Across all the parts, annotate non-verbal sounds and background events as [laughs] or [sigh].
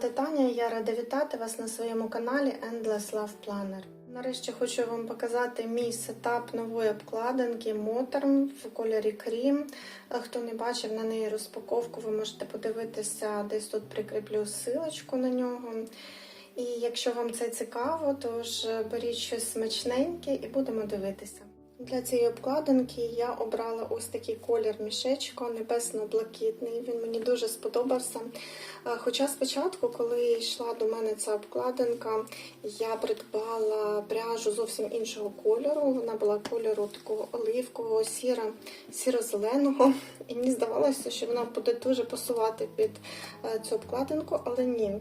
Звати Таня. Я рада вітати вас на своєму каналі Endless Love Planner. Нарешті хочу вам показати мій сетап нової обкладинки Motorm в кольорі крім. Хто не бачив на неї розпаковку, ви можете подивитися, десь тут прикріплю силочку на нього. І якщо вам це цікаво, то ж беріть щось смачненьке і будемо дивитися. Для цієї обкладинки я обрала ось такий колір мішечко, небесно-блакитний. Він мені дуже сподобався. Е, Хоча спочатку, коли йшла до мене ця обкладинка, я придбала пряжу зовсім іншого кольору. Вона була кольору такого оливкового, сіро-зеленого. І мені здавалося, що вона буде дуже пасувати під е, цю обкладинку, але ні.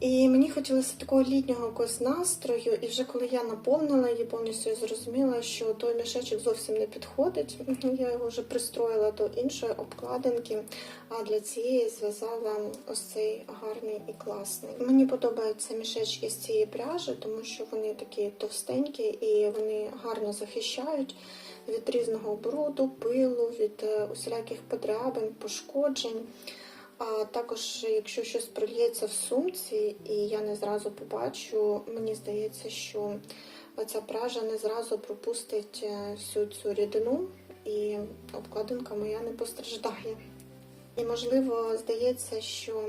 І мені хотілося такого літнього якогось настрою, і вже коли я наповнила її повністю, зрозуміла, що той мішечок зовсім не підходить. Я його вже пристроїла до іншої обкладинки, а для цієї зв'язала ось цей гарний і класний. Мені подобаються мішечки з цієї пряжі, тому що вони такі товстенькі і вони гарно захищають від різного бруду, пилу, від е, усіляких подрябин, пошкоджень. А також, якщо щось прольється в сумці, і я не зразу побачу, мені здається, що ця пряжа не зразу пропустить е, всю цю рідину, і обкладинка моя не постраждає. І, можливо, здається, що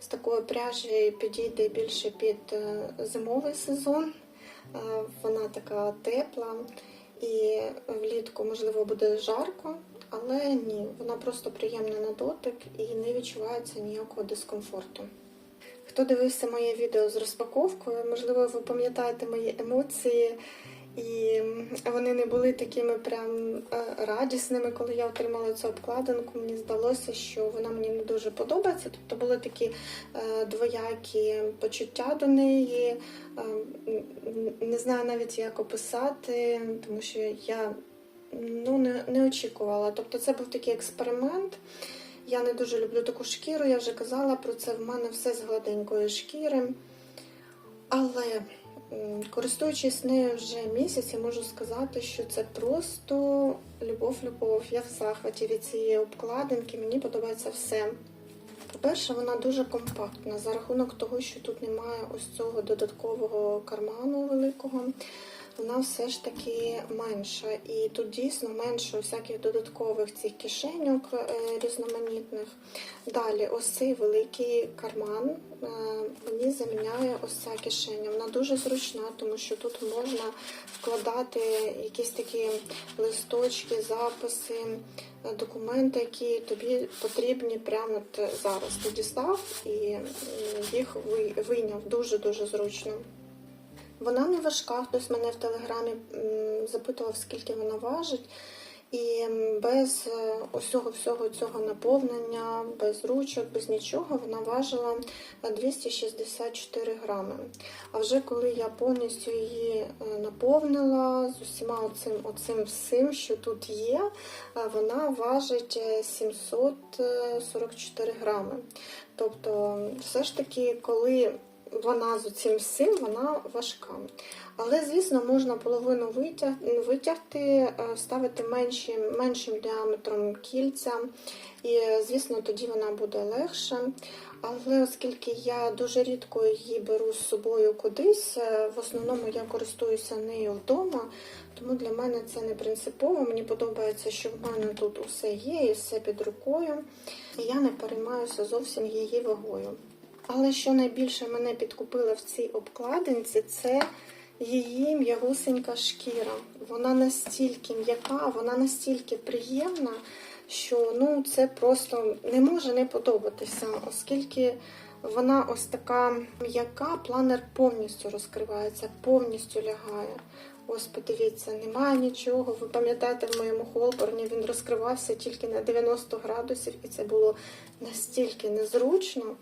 з такої пряжі підійде більше під е, зимовий сезон. Е, Вона така тепла, і влітку, можливо, буде жарко, але ні, вона просто приємна на дотик і не відчувається ніякого дискомфорту. Хто дивився моє відео з розпаковкою, можливо, ви пам'ятаєте мої емоції, і вони не були такими прям е, радісними, коли я отримала цю обкладинку. Мені здалося, що вона мені не дуже подобається. Тобто були такі е, двоякі почуття до неї. Е, Не знаю навіть, як описати, тому що я ну, не, не очікувала. Тобто це був такий експеримент. Я не дуже люблю таку шкіру, я вже казала про це. В мене все з гладенької шкіри. Але користуючись нею вже місяць, я можу сказати, що це просто любов-любов. Я в захваті від цієї обкладинки, мені подобається все. По-перше, вона дуже компактна за рахунок того, що тут немає ось цього додаткового карману великого. Вона все ж таки менша. І тут дійсно менше всяких додаткових цих кишеньок е, різноманітних. Далі, ось цей великий карман е, мені заміняє ось ця кишеня. Вона дуже зручна, тому що тут можна вкладати якісь такі листочки, записи, е, документи, які тобі потрібні прямо зараз. Ти дістав і їх вийняв дуже-дуже зручно. Вона не важка, хтось мене в телеграмі запитував, скільки вона важить. І без е, усього всього цього наповнення, без ручок, без нічого, вона важила е, 264 грами. А вже коли я повністю її е, наповнила з усіма оцим, оцим всім, що тут є, е, вона важить е, 744 грами. Тобто, все ж таки, коли вона з цим всім вона важка. Але, звісно, можна половину витяг... витягти, е, вставити меншим, меншим діаметром кільця, і, звісно, тоді вона буде легша. Але оскільки я дуже рідко її беру з собою кудись, е, в основному я користуюся нею вдома, тому для мене це не принципово. Мені подобається, що в мене тут усе є і все під рукою. І я не переймаюся зовсім її вагою. Але що найбільше мене підкупило в цій обкладинці, це її м'ягусенька шкіра. Вона настільки м'яка, вона настільки приємна, що ну, це просто не може не подобатися, оскільки вона ось така м'яка, планер повністю розкривається, повністю лягає. Ось, подивіться, немає нічого. Ви пам'ятаєте, в моєму холборні він розкривався тільки на 90 градусів, і це було настільки незручно.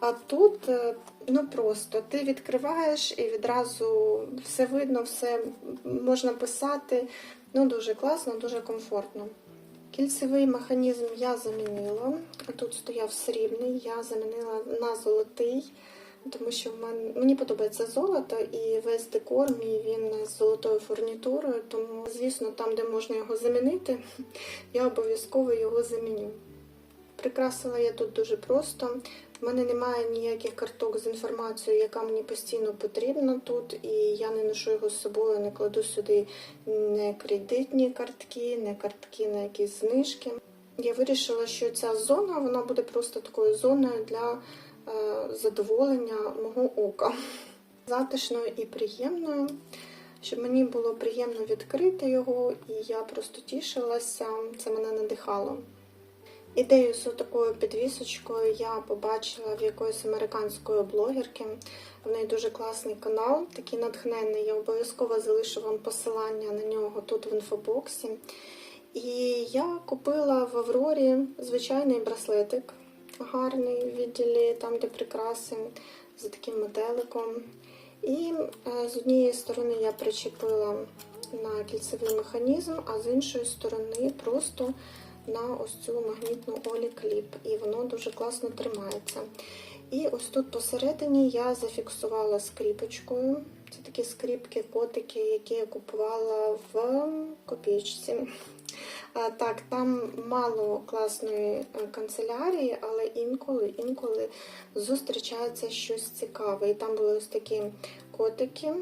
А тут е, ну просто ти відкриваєш і відразу все видно, все можна писати. Ну, дуже класно, дуже комфортно. Кільцевий механізм я замінила. Тут стояв срібний, я замінила на золотий, тому що в мені подобається золото і весь декор мій він з золотою фурнітурою. Тому, звісно, там, де можна його замінити, [laughs] я обов'язково його заміню. Прикрасила я тут дуже просто. В мене немає ніяких карток з інформацією, яка мені постійно потрібна тут, і я не ношу його з собою, не кладу сюди не кредитні картки, не картки на якісь знижки. Я вирішила, що ця зона вона буде просто такою зоною для задоволення мого ока. Затишною і приємною, щоб мені було приємно відкрити його, і я просто тішилася, це мене надихало. Ідею з такою підвісочкою я побачила в якоїсь американської блогерки. В неї дуже класний канал, такий натхненний. Я обов'язково залишу вам посилання на нього тут в інфобоксі. І я купила в Аврорі звичайний браслетик, гарний в відділі, там, де прикраси, з таким метеликом. І е, з однієї сторони я причепила на кільцевий механізм, а з іншої сторони просто на ось цю магнітну олі кліп. І воно дуже класно тримається. І ось тут посередині я зафіксувала скріпочкою. Це такі скріпки, котики, які я купувала в копійці. Так, там мало класної е, канцелярії, але інколи інколи зустрічається щось цікаве. І там були ось такі котики е,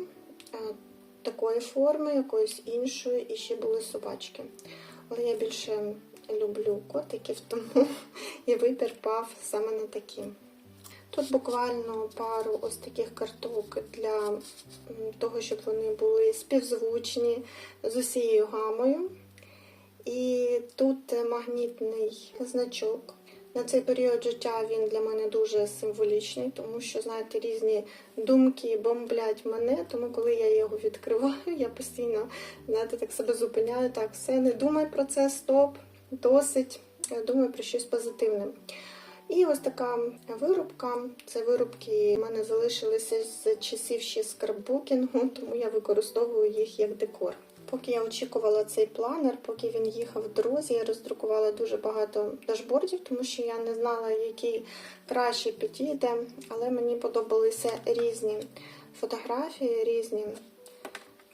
такої форми, якоїсь іншої, і ще були собачки. Але я більше люблю котиків, [laughs] тому і вибір пав саме на такі. Тут буквально пару ось таких карток для того, щоб вони були співзвучні з усією гамою. І тут магнітний значок. На цей період життя він для мене дуже символічний, тому що, знаєте, різні думки бомблять мене, тому коли я його відкриваю, я постійно знаєте, так себе зупиняю. Так, все, не думай про це, стоп, досить. Думаю про щось позитивне. І ось така вирубка. Це вирубки в мене залишилися з часів ще скраббукінгу, тому я використовую їх як декор. Поки я очікувала цей планер, поки він їхав в дорозі, я роздрукувала дуже багато дашбордів, тому що я не знала, який краще підійде, але мені подобалися різні фотографії, різні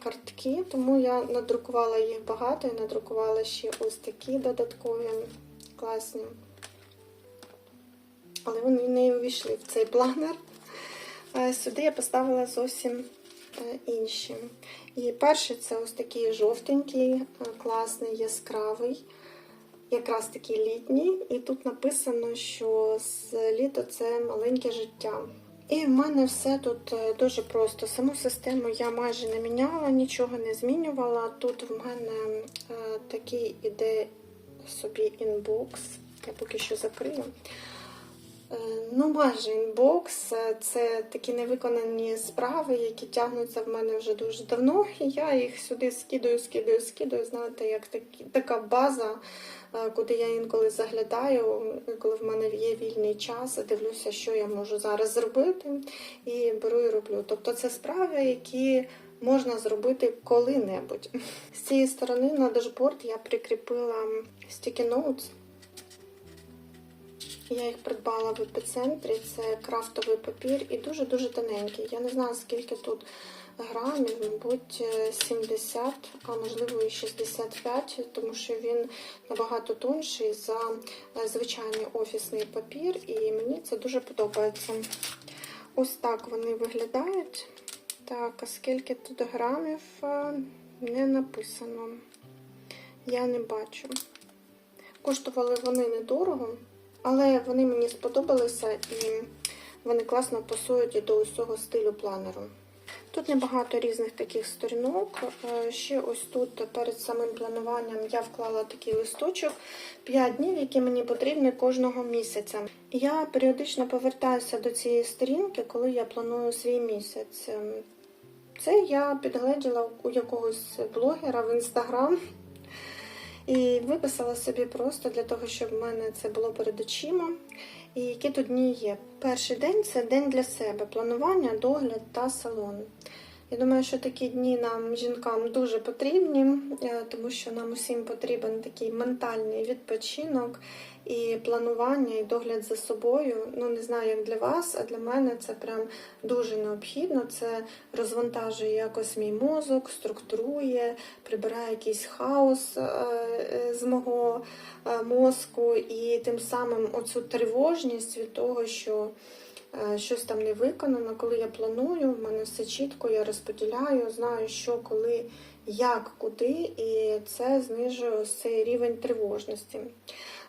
картки, тому я надрукувала їх багато і надрукувала ще ось такі додаткові класні. Але вони не увійшли в цей планер. Е, Сюди я поставила зовсім е, інші. І перший це ось такий жовтенький, е, класний, яскравий, якраз такий літній. І тут написано, що з літо це маленьке життя. І в мене все тут е, дуже просто. Саму систему я майже не міняла, нічого не змінювала. Тут в мене е, такий іде собі інбокс. Я поки що закрию. Е, Ну, майже інбокс. Е, Це такі невиконані справи, які тягнуться в мене вже дуже давно. Я їх сюди скидаю, скидаю, скидаю. Знаєте, як такі, така база, е, куди я інколи заглядаю, коли в мене є вільний час, дивлюся, що я можу зараз зробити, і беру і роблю. Тобто це справи, які можна зробити коли-небудь. З цієї сторони на дашборд я прикріпила sticky notes. Я їх придбала в епіцентрі. Це крафтовий папір і дуже-дуже тоненький. Я не знаю, скільки тут грамів, мабуть, 70, а можливо і 65, тому що він набагато тонший за е, звичайний офісний папір, і мені це дуже подобається. Ось так вони виглядають. Так, а скільки тут грамів е, не написано. Я не бачу. Коштували вони недорого. Але вони мені сподобалися і вони класно пасують до усього стилю планеру. Тут небагато різних таких сторінок. Е, Ще ось тут перед самим плануванням я вклала такий листочок 5 днів, які мені потрібні кожного місяця. Я періодично повертаюся до цієї сторінки, коли я планую свій місяць. Ем, Це я підгледіла у якогось блогера в інстаграм. І виписала собі просто для того, щоб в мене це було перед очима. І які тут дні є. Перший день це день для себе, планування, догляд та салон. Я думаю, що такі дні нам, жінкам, дуже потрібні, е, тому що нам усім потрібен такий ментальний відпочинок і планування, і догляд за собою. Ну, не знаю, як для вас, а для мене це прям дуже необхідно. Це розвантажує якось мій мозок, структурує, прибирає якийсь хаос е, е, з мого е, мозку, і тим самим оцю тривожність від того, що щось там не виконано. Коли я планую, в мене все чітко, я розподіляю, знаю, що, коли, як, куди, і це знижує цей рівень тривожності.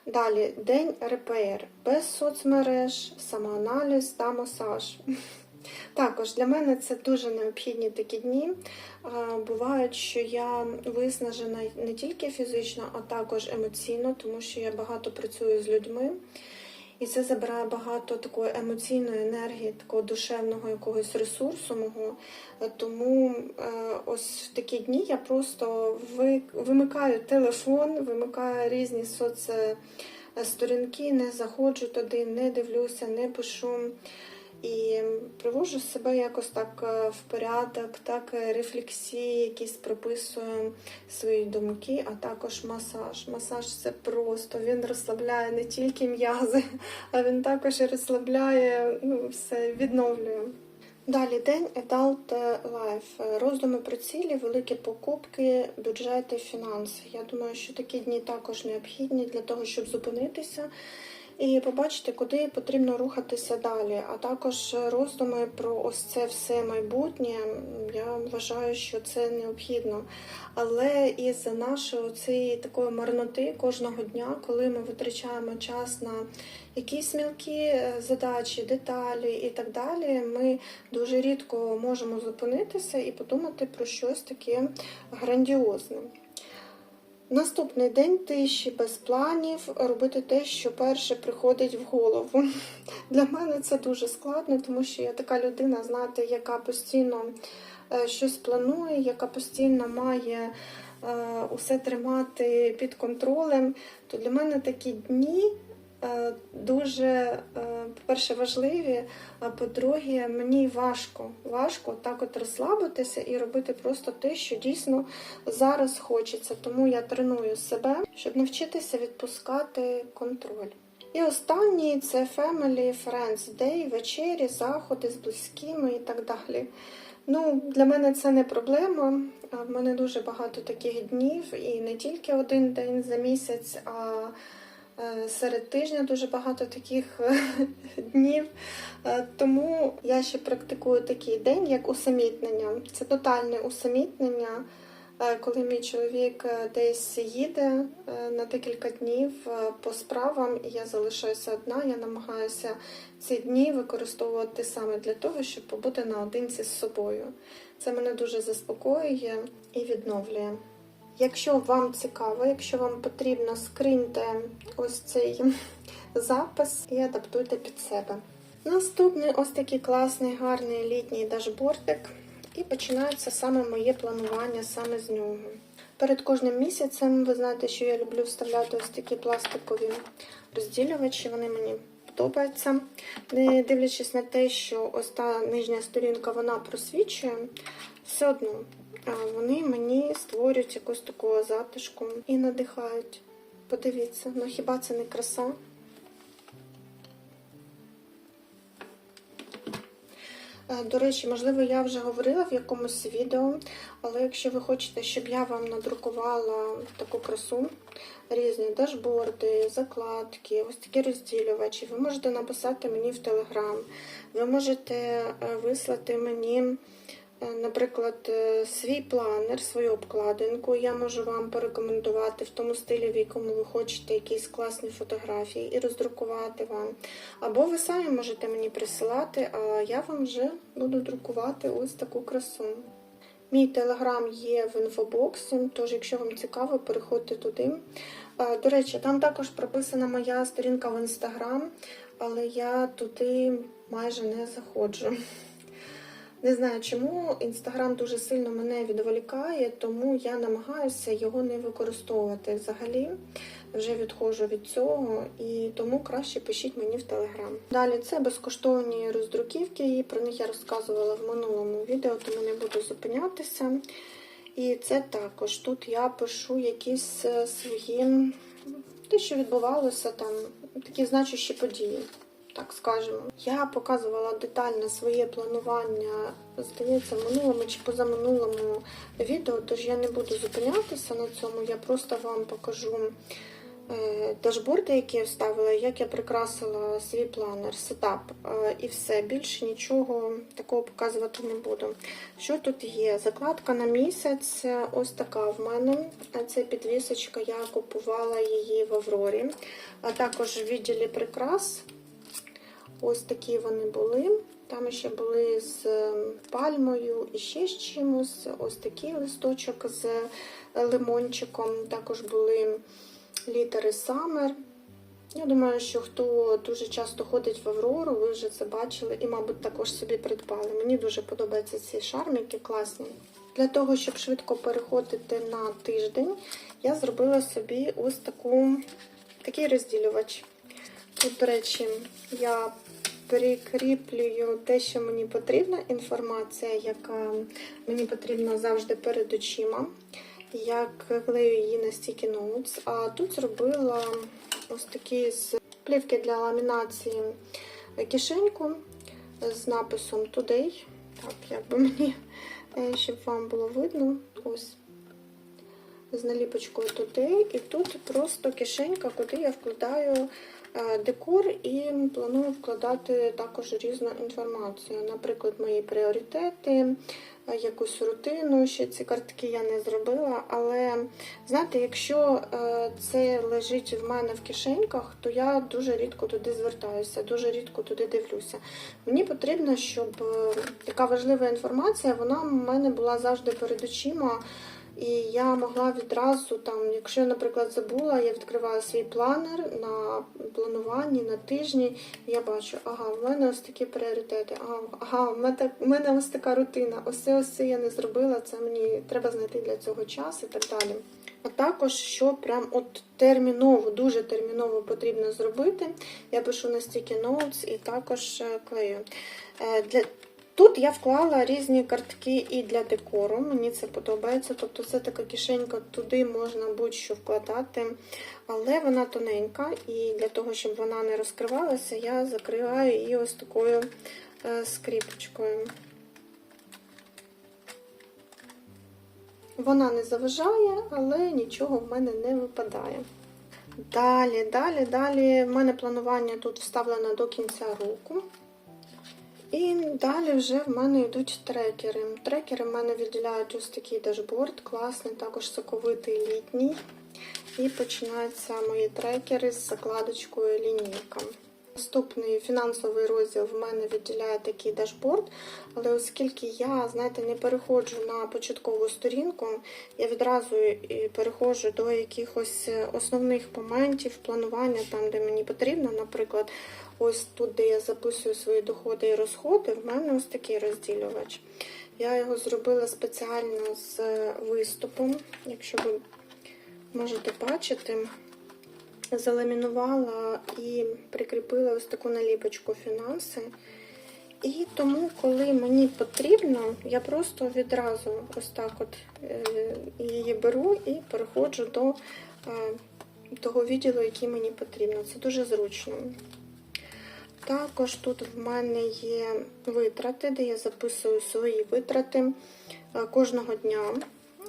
Далі день РПР без соцмереж, самоаналіз та масаж. [laughs] Також для мене це дуже необхідні такі дні. Бувають, що я виснажена не тільки фізично, а також емоційно, тому що я багато працюю з людьми. І це забирає багато такої емоційної енергії, такого душевного якогось ресурсу мого. Е, Тому е, ось в такі дні я просто ви- вимикаю телефон, вимикаю різні соцсторінки, не заходжу туди, не дивлюся, не пишу. І привожу себе якось так е, в порядок, так е, рефлексії, якісь прописую свої думки, а також масаж. Масаж це просто він розслабляє не тільки м'язи, а він також і розслабляє, ну, все відновлює. Далі день Adult Life. Роздуми про цілі, великі покупки, бюджети, фінанси. Я думаю, що такі дні також необхідні для того, щоб зупинитися і побачити, куди потрібно рухатися далі. А також роздуми про ось це все майбутнє. Я вважаю, що це необхідно. Але із-за нашої цієї такої марноти кожного дня, коли ми витрачаємо час на якісь мілкі е, задачі, деталі і так далі, ми дуже рідко можемо зупинитися і подумати про щось таке грандіозне. Наступний день тиші без планів, робити те, що перше приходить в голову. [laughs] Для мене це дуже складно, тому що я така людина, знаєте, яка постійно е, щось планує, яка постійно має е, усе тримати під контролем. То для мене такі дні дуже, е, по-перше, важливі, а по-друге, мені важко, важко так от розслабитися і робити просто те, що дійсно зараз хочеться. Тому я треную себе, щоб навчитися відпускати контроль. І останній це Family Friends Day, вечері, заходи з близькими і так далі. Ну, для мене це не проблема. В мене дуже багато таких днів, і не тільки один день за місяць, а е, серед тижня дуже багато таких е, [laughs] днів. Е, Тому я ще практикую такий день, як усамітнення. Це тотальне усамітнення, е, коли мій чоловік е, десь їде е, на декілька днів е, по справам, і я залишаюся одна. Я намагаюся ці дні використовувати саме для того, щоб побути наодинці з собою. Це мене дуже заспокоює і відновлює. Якщо вам цікаво, якщо вам потрібно, скриньте ось цей [laughs] запис і адаптуйте під себе. Наступний ось такий класний, гарний літній дашбордик. І починається саме моє планування саме з нього. Перед кожним місяцем ви знаєте, що я люблю вставляти ось такі пластикові розділювачі. Вони мені подобаються. Не дивлячись на те, що ось та нижня сторінка вона просвічує, все одно вони мені створюють якусь таку затишку і надихають. Подивіться, ну хіба це не краса? Е, До речі, можливо, я вже говорила в якомусь відео, але якщо ви хочете, щоб я вам надрукувала таку красу, різні дашборди, закладки, ось такі розділювачі, ви можете написати мені в Телеграм, ви можете е, вислати мені, наприклад, е, свій планер, свою обкладинку. Я можу вам порекомендувати в тому стилі, в якому ви хочете якісь класні фотографії і роздрукувати вам. Або ви самі можете мені присилати, а я вам вже буду друкувати ось таку красу. Мій телеграм є в інфобоксі, тож, якщо вам цікаво, переходьте туди. До речі, там також прописана моя сторінка в інстаграм, але я туди майже не заходжу. Не знаю чому інстаграм дуже сильно мене відволікає, тому я намагаюся його не використовувати взагалі. Вже відходжу від цього, і тому краще пишіть мені в телеграм. Далі це безкоштовні роздруківки, і про них я розказувала в минулому відео, тому не буду зупинятися. І це також тут я пишу якісь е, свої те, що відбувалося там, такі значущі події так скажемо. Я показувала детально своє планування, здається, в минулому чи позаминулому відео, тож я не буду зупинятися на цьому. Я просто вам покажу е, дашборди, які я вставила, як я прикрасила свій планер, сетап е, і все. Більше нічого такого показувати не буду. Що тут є? Закладка на місяць, ось така в мене. Це підвісочка, я купувала її в Аврорі, а також в відділі прикрас. Ось такі вони були. Там ще були з пальмою і ще з чимось. Ось такий листочок з лимончиком. Також були літери Summer. Я думаю, що хто дуже часто ходить в Аврору, ви вже це бачили і, мабуть, також собі придбали. Мені дуже подобаються ці шармики, класні. Для того, щоб швидко переходити на тиждень, я зробила собі ось таку, такий розділювач. Тут, до речі, я прикріплюю те, що мені потрібна, інформація, яка мені потрібна завжди перед очима. Я клею її на Sticky Notes. А тут зробила ось такі з плівки для ламінації кишеньку з написом Today. Так, як би мені, е, щоб вам було видно. Ось. З наліпочкою Today. І тут просто кишенька, куди я вкладаю декор і планую вкладати також різну інформацію. Наприклад, мої пріоритети, е, якусь рутину. Ще ці картки я не зробила. Але знаєте, якщо е, це лежить в мене в кишеньках, то я дуже рідко туди звертаюся, дуже рідко туди дивлюся. Мені потрібно, щоб така важлива інформація вона в мене була завжди перед очима. І я могла відразу, там, якщо, наприклад, забула, я відкриваю свій планер на плануванні, на тижні, і я бачу, ага, в мене ось такі пріоритети, ага, в мене, в мене ось така рутина, ось це я не зробила, це мені треба знайти для цього час і так далі. А також, що прям от терміново, дуже терміново потрібно зробити, я пишу на Sticky Notes і також е, клею. Е, для Тут я вклала різні картки і для декору, мені це подобається. Тобто це така кишенька, туди можна будь-що вкладати, але вона тоненька, і для того, щоб вона не розкривалася, я закриваю її ось такою е, скріпочкою. Вона не заважає, але нічого в мене не випадає. Далі, далі, далі, в мене планування тут вставлено до кінця року. І далі вже в мене йдуть трекери. Трекери в мене відділяють ось такий дашборд, класний, також соковитий літній. І починаються мої трекери з закладочкою лінійка. Наступний фінансовий розділ в мене відділяє такий дашборд, але оскільки я, знаєте, не переходжу на початкову сторінку, я відразу переходжу до якихось основних моментів планування, там, де мені потрібно, наприклад, ось тут, де я записую свої доходи і розходи, в мене ось такий розділювач. Я його зробила спеціально з виступом, якщо ви можете бачити заламінувала і прикріпила ось таку наліпочку фінанси. І тому, коли мені потрібно, я просто відразу ось так от е, її беру і переходжу до е, того відділу, який мені потрібно. Це дуже зручно. Також тут в мене є витрати, де я записую свої витрати е, кожного дня.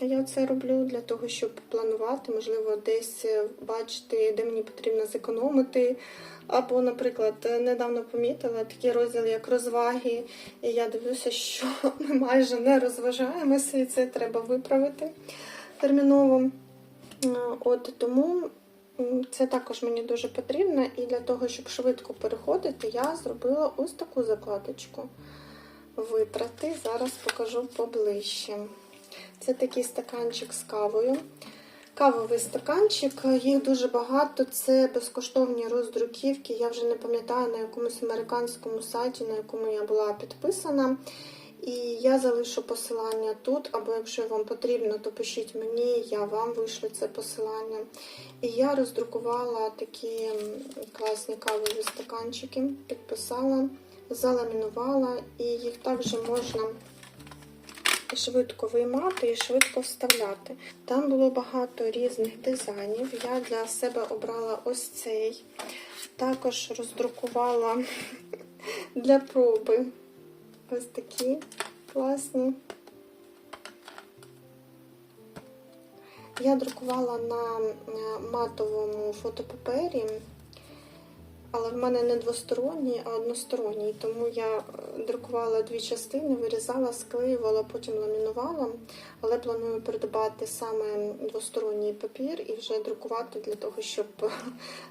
Я це роблю для того, щоб планувати, можливо, десь бачити, де мені потрібно зекономити. Або, наприклад, недавно помітила такий розділ, як розваги, і я дивлюся, що [laughs] ми майже не розважаємося, і це треба виправити терміново. От Тому це також мені дуже потрібно. І для того, щоб швидко переходити, я зробила ось таку закладочку витрати. Зараз покажу поближче. Це такий стаканчик з кавою. Кавовий стаканчик, їх дуже багато, це безкоштовні роздруківки. Я вже не пам'ятаю на якомусь американському сайті, на якому я була підписана. І я залишу посилання тут, або якщо вам потрібно, то пишіть мені, я вам вишлю це посилання. І я роздрукувала такі класні кавові стаканчики, підписала, заламінувала, і їх також можна швидко виймати і швидко вставляти. Там було багато різних дизайнів. Я для себе обрала ось цей. Також роздрукувала [laughs] для проби ось такі класні. Я друкувала на е, матовому фотопапері, але в мене не двосторонній, а односторонній. Тому я е, друкувала дві частини, вирізала, склеювала, потім ламінувала. Але планую придбати саме двосторонній папір і вже друкувати для того, щоб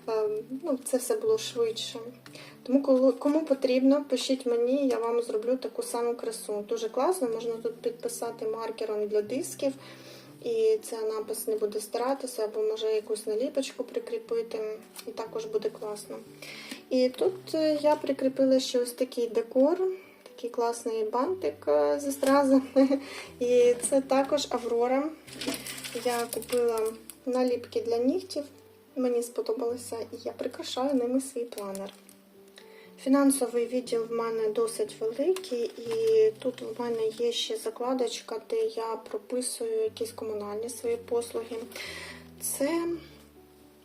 е, ну, це все було швидше. Тому кому потрібно, пишіть мені, я вам зроблю таку саму красу. Дуже класно, можна тут підписати маркером для дисків. І цей напис не буде старатися, або може якусь наліпочку прикріпити, і також буде класно. І тут е, я прикріпила ще ось такий декор, такий класний бантик е, зі стразами. [laughs] І це також Аврора. Я купила наліпки для нігтів. Мені сподобалося, і я прикрашаю ними свій планер. Фінансовий відділ в мене досить великий, і тут в мене є ще закладочка, де я прописую якісь комунальні свої послуги. Це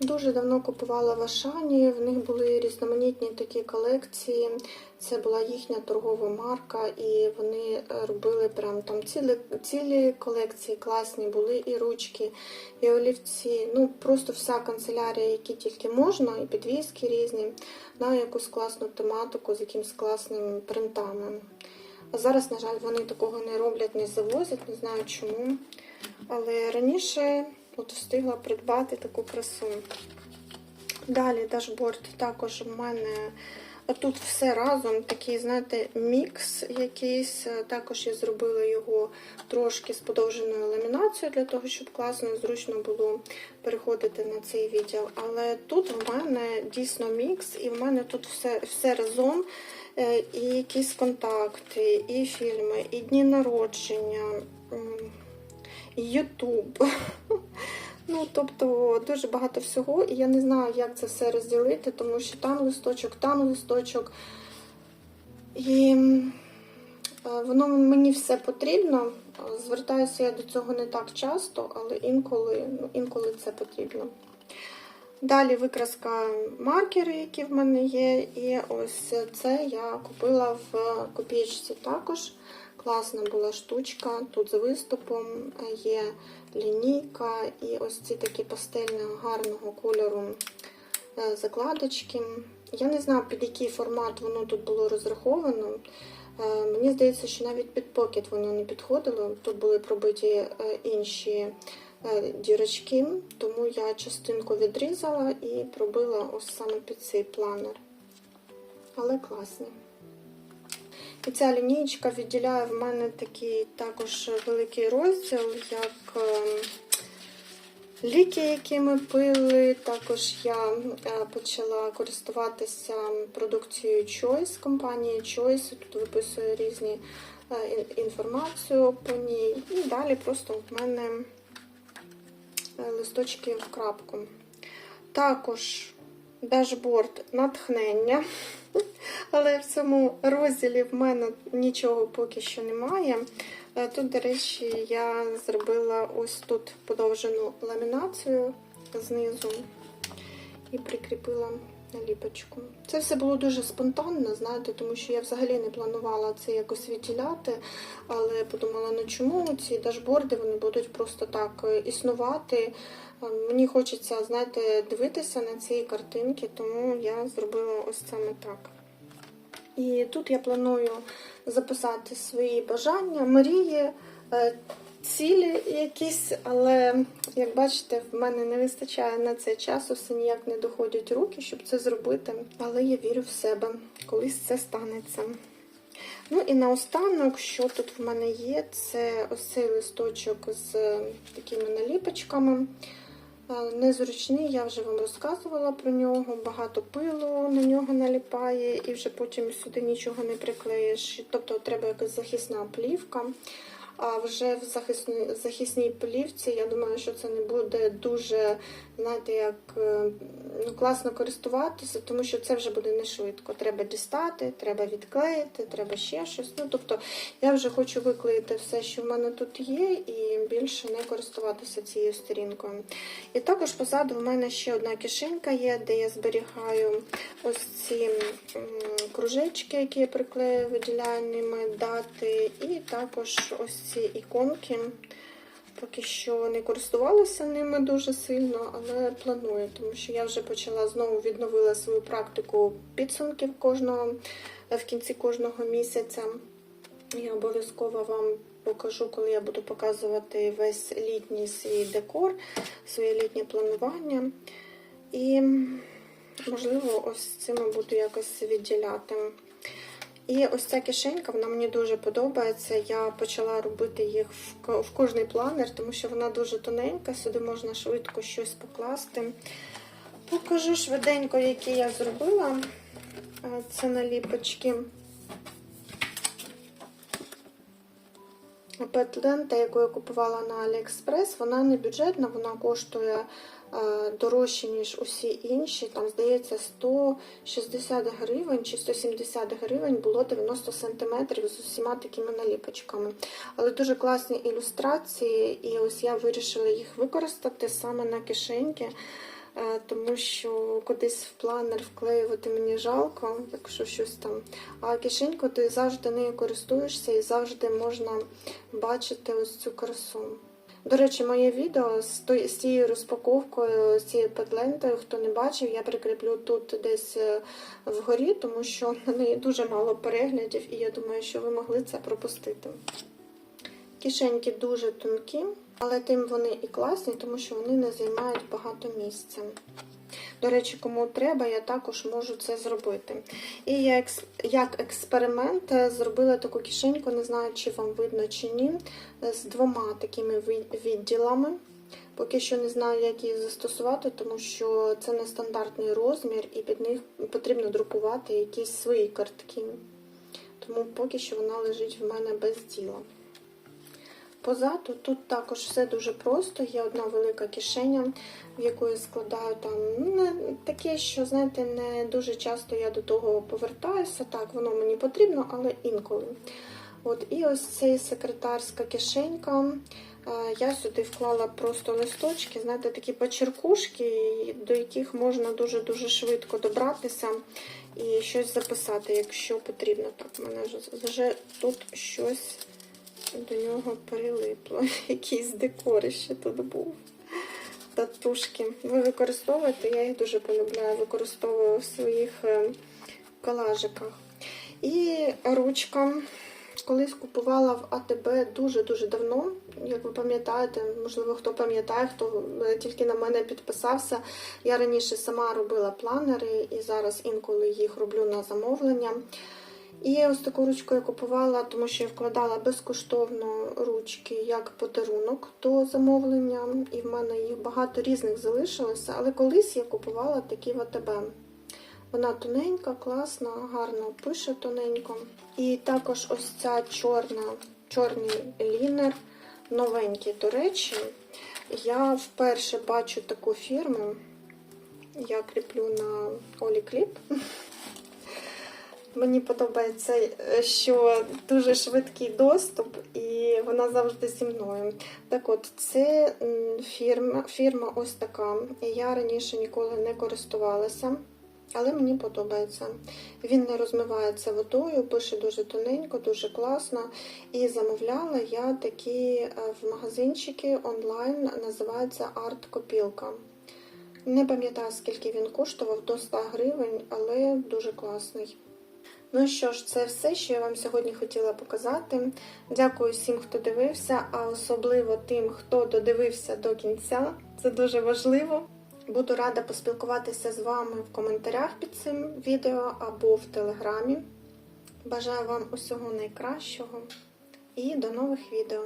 дуже давно купувала в Ашані, в них були різноманітні такі колекції. Це була їхня торгова марка, і вони робили прям там цілі, цілі колекції класні, були і ручки, і олівці. Ну просто вся канцелярія, які тільки можна, і підвіски різні, на якусь класну тематику з якимись класними принтами. А зараз, на жаль, вони такого не роблять, не завозять, не знаю чому. Але раніше от встигла придбати таку красу. Далі дашборд також в мене. Тут все разом, такий, знаєте, мікс якийсь. Також я зробила його трошки з подовженою ламінацією, для того, щоб класно і зручно було переходити на цей відділ. Але тут в мене дійсно мікс, і в мене тут все, все разом. Е, І якісь контакти, і фільми, і дні народження, Ютуб. [laughs] Ну, тобто дуже багато всього, і я не знаю, як це все розділити, тому що там листочок, там листочок. І е, воно мені все потрібно. Звертаюся я до цього не так часто, але інколи, ну, інколи це потрібно. Далі викраска маркери, які в мене є. І ось це я купила в копієчці також. Класна була штучка. Тут з виступом є лінійка і ось ці такі пастельного гарного кольору е, закладочки. Я не знаю, під який формат воно тут було розраховано. Е, Мені здається, що навіть під покет воно не підходило. Тут були пробиті е, інші дірочки, тому я частинку відрізала і пробила ось саме під цей планер. Але класний. Ця лінійка відділяє в мене такий також великий розділ, як ем, ліки, які ми пили. Також я е, почала користуватися продукцією Choice, компанії Choice. Тут виписую різні е, інформацію по ній. І далі просто в мене е, листочки в крапку. Також дашборд натхнення. Але в цьому розділі в мене нічого поки що немає. Е, Тут, до речі, я зробила ось тут подовжену ламінацію знизу і прикріпила наліпочку. Це все було дуже спонтанно, знаєте, тому що я взагалі не планувала це якось відділяти, але подумала, ну чому ці дашборди вони будуть просто так е, існувати. Е, Мені хочеться, знаєте, дивитися на ці картинки, тому я зробила ось саме так. І тут я планую записати свої бажання, мрії, е, цілі якісь, але, як бачите, в мене не вистачає на це часу, все ніяк не доходять руки, щоб це зробити. Але я вірю в себе, колись це станеться. Ну і наостанок, що тут в мене є, це ось цей листочок з такими наліпочками. Е, Незручний, я вже вам розказувала про нього. Багато пилу на нього наліпає, і вже потім сюди нічого не приклеїш. Тобто треба якась захисна плівка. А вже в захисній, плівці, я думаю, що це не буде дуже, знаєте, як е, ну, класно користуватися, тому що це вже буде не швидко. Треба дістати, треба відклеїти, треба ще щось. Ну, тобто я вже хочу виклеїти все, що в мене тут є, і більше не користуватися цією сторінкою. І також позаду в мене ще одна кишенька є, де я зберігаю ось ці кружечки, які я приклею, виділяю дати, і також ось ці іконки. Поки що не користувалася ними дуже сильно, але планую, тому що я вже почала знову відновила свою практику підсумків кожного в кінці кожного місяця. Я обов'язково вам покажу, коли я буду показувати весь літній свій декор, своє літнє планування. І, можливо, ось цим буду якось відділяти. І ось ця кишенька, вона мені дуже подобається. Я почала робити їх в кожний планер, тому що вона дуже тоненька, сюди можна швидко щось покласти. Покажу швиденько, які я зробила. Це наліпочки. Петлента, яку я купувала на Аліекспрес, вона не бюджетна, вона коштує дорожче, ніж усі інші. Там, здається, 160 гривень чи 170 гривень було 90 см з усіма такими наліпочками. Але дуже класні ілюстрації, і ось я вирішила їх використати саме на кишеньки. Е, Тому що кудись в планер вклеювати мені жалко, якщо щось там. А кишеньку ти завжди нею користуєшся і завжди можна бачити ось цю красу. До речі, моє відео з цією розпаковкою, з цією петлентою, хто не бачив, я прикріплю тут десь е, вгорі, тому що [laughs] на неї дуже мало переглядів, і я думаю, що ви могли це пропустити. Кишеньки дуже тонкі, але тим вони і класні, тому що вони не займають багато місця. До речі, кому треба, я також можу це зробити. І я як експеримент е, зробила таку кишеньку, не знаю, чи вам видно чи ні, е, з двома такими відділами. Поки що не знаю, як її застосувати, тому що це нестандартний розмір, і під них потрібно друкувати якісь свої картки. Тому поки що вона лежить в мене без діла. Позаду тут також все дуже просто. Є одна велика кишеня, в яку я складаю там ну, таке, що, знаєте, не дуже часто я до того повертаюся. Так, воно мені потрібно, але інколи. От, І ось ця секретарська кишенька. Е, Я сюди вклала просто листочки, знаєте, такі почеркушки, до яких можна дуже-дуже швидко добратися і щось записати, якщо потрібно. Так, у мене вже тут щось до нього прилипло. [laughs] Якийсь декор ще тут був. Татушки. Ви використовуєте, я їх дуже полюбляю, використовую в своїх е, колажиках. І ручка. Колись купувала в АТБ дуже-дуже давно. Як ви пам'ятаєте, можливо, хто пам'ятає, хто е, тільки на мене підписався. Я раніше сама робила планери і зараз інколи їх роблю на замовлення. І ось таку ручку я купувала, тому що я вкладала безкоштовно ручки як подарунок до замовлення, і в мене їх багато різних залишилося, але колись я купувала такі в. Вона тоненька, класна, гарно пише тоненько. І також ось ця чорна, чорний лінер, новенький, до речі. Я вперше бачу таку фірму. Я кріплю на Олі Кліп. Мені подобається, е, що дуже швидкий доступ, і вона завжди зі мною. Так от, це фірма, фірма ось така. Я раніше ніколи не користувалася, але мені подобається. Він не розмивається водою, пише дуже тоненько, дуже класно. І замовляла я такі е, в магазинчики онлайн, називається арт-копілка. Не пам'ятаю, скільки він коштував, до 100 гривень, але дуже класний. Ну що ж, це все, що я вам сьогодні хотіла показати. Дякую всім, хто дивився, а особливо тим, хто додивився до кінця. Це дуже важливо. Буду рада поспілкуватися з вами в коментарях під цим відео або в телеграмі. Бажаю вам усього найкращого і до нових відео!